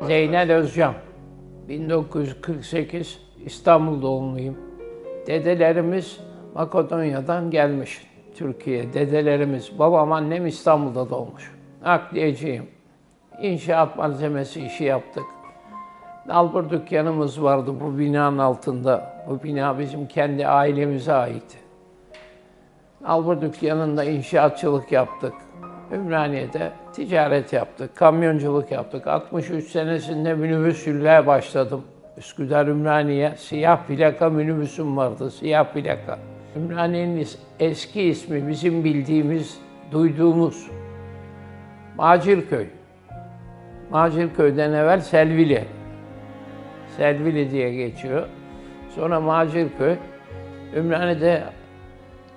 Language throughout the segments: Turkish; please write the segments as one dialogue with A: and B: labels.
A: Zeynel Özcan. 1948 İstanbul doğumluyum. Dedelerimiz Makedonya'dan gelmiş Türkiye. Dedelerimiz, babam annem İstanbul'da doğmuş. Nakliyeciyim. İnşaat malzemesi işi yaptık. Nalbur dükkanımız vardı bu binanın altında. Bu bina bizim kendi ailemize ait. Nalbur dükkanında inşaatçılık yaptık. Ümraniye'de ticaret yaptık, kamyonculuk yaptık. 63 senesinde minibüsçülüğe başladım. Üsküdar Ümraniye, siyah plaka minibüsüm vardı, siyah plaka. Ümraniye'nin eski ismi bizim bildiğimiz, duyduğumuz Macirköy. Macirköy'den evvel Selvili. Selvili diye geçiyor. Sonra Macirköy. Ümraniye'de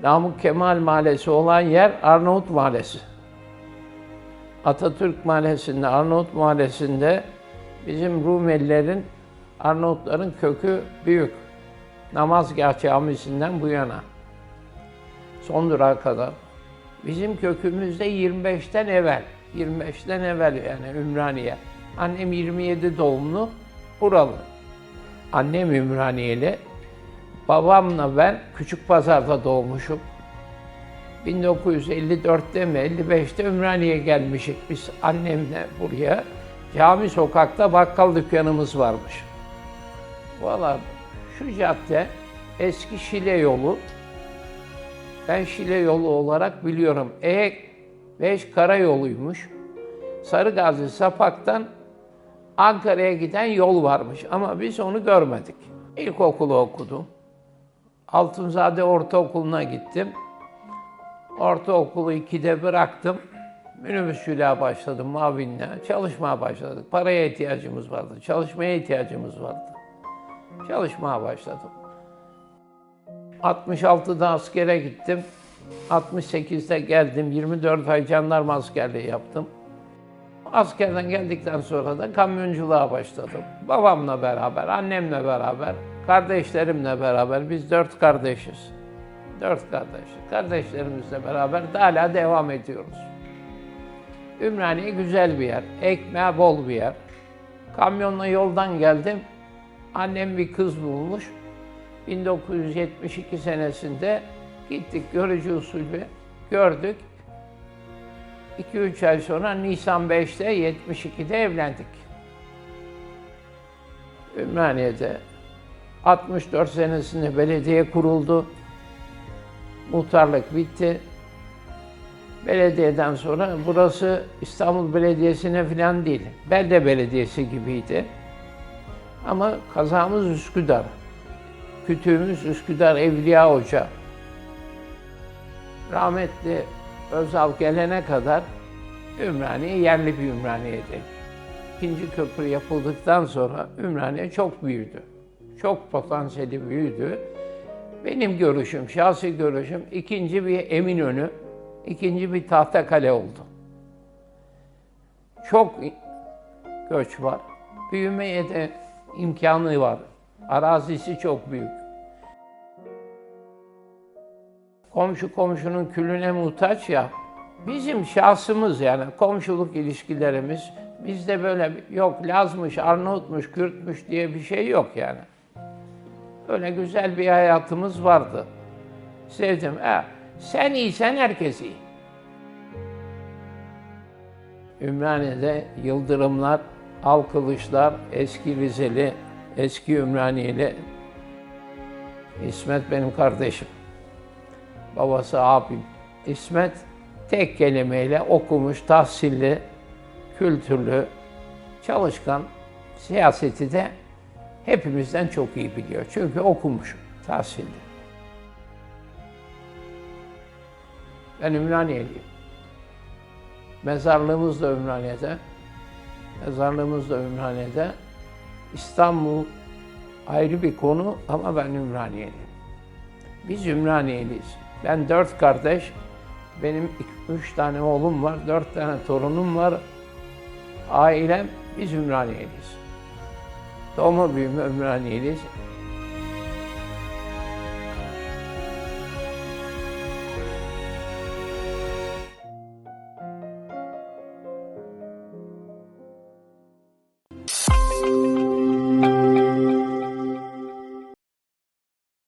A: Namık Kemal Mahallesi olan yer Arnavut Mahallesi. Atatürk Mahallesi'nde, Arnavut Mahallesi'nde bizim Rumelilerin, Arnavutların kökü büyük. Namazgah Camisi'nden bu yana. Son durağa kadar. Bizim kökümüzde 25'ten evvel. 25'ten evvel yani Ümraniye. Annem 27 doğumlu, buralı. Annem Ümraniyeli. Babamla ben Küçük Pazar'da doğmuşum. 1954'te mi 55'te Ümraniye'ye gelmişik biz annemle buraya. Cami sokakta bakkal dükkanımız varmış. Valla şu cadde eski Şile yolu. Ben Şile yolu olarak biliyorum. E5 karayoluymuş. Sarıgazi Sapak'tan Ankara'ya giden yol varmış ama biz onu görmedik. İlkokulu okudum. Altunzade Ortaokulu'na gittim. Ortaokulu 2'de bıraktım. Minibüsçülüğe başladım Mavin'le. Çalışmaya başladık. Paraya ihtiyacımız vardı. Çalışmaya ihtiyacımız vardı. Çalışmaya başladım. 66'da askere gittim. 68'de geldim. 24 ay jandarma askerliği yaptım. Askerden geldikten sonra da kamyonculuğa başladım. Babamla beraber, annemle beraber, kardeşlerimle beraber. Biz dört kardeşiz. Dört kardeş. Kardeşlerimizle beraber de hala devam ediyoruz. Ümraniye güzel bir yer. Ekmeğe bol bir yer. Kamyonla yoldan geldim. Annem bir kız bulmuş. 1972 senesinde gittik görücü usulü gördük. 2-3 ay sonra Nisan 5'te 72'de evlendik. Ümraniye'de 64 senesinde belediye kuruldu. Muhtarlık bitti. Belediyeden sonra burası İstanbul Belediyesi'ne falan değil. Belde Belediyesi gibiydi. Ama kazamız Üsküdar. Kütüğümüz Üsküdar Evliya Hoca. Rahmetli Özal gelene kadar Ümraniye yerli bir Ümraniye'di. İkinci köprü yapıldıktan sonra Ümraniye çok büyüdü. Çok potansiyeli büyüdü. Benim görüşüm, şahsi görüşüm ikinci bir Eminönü, ikinci bir Tahtakale oldu. Çok göç var. Büyümeye de imkanı var. Arazisi çok büyük. Komşu komşunun külüne muhtaç ya. Bizim şahsımız yani komşuluk ilişkilerimiz bizde böyle yok Lazmış, Arnavutmuş, Kürtmüş diye bir şey yok yani. Öyle güzel bir hayatımız vardı. Sevdim. Ha, sen iyisen herkes iyi. Ümraniye'de Yıldırımlar, Alkılıçlar, eski Rizeli, eski Ümraniyeli. İsmet benim kardeşim. Babası abim. İsmet tek kelimeyle okumuş, tahsilli, kültürlü, çalışkan, siyaseti de hepimizden çok iyi biliyor. Çünkü okumuş, tahsilli. Ben Ümraniyeliyim. Mezarlığımız da Ümraniye'de. Mezarlığımız da Ümraniye'de. İstanbul ayrı bir konu ama ben Ümraniyeliyim. Biz Ümraniyeliyiz. Ben dört kardeş, benim iki- üç tane oğlum var, dört tane torunum var. Ailem, biz Ümraniyeliyiz. Doğma büyüme Ümraniyeliyiz.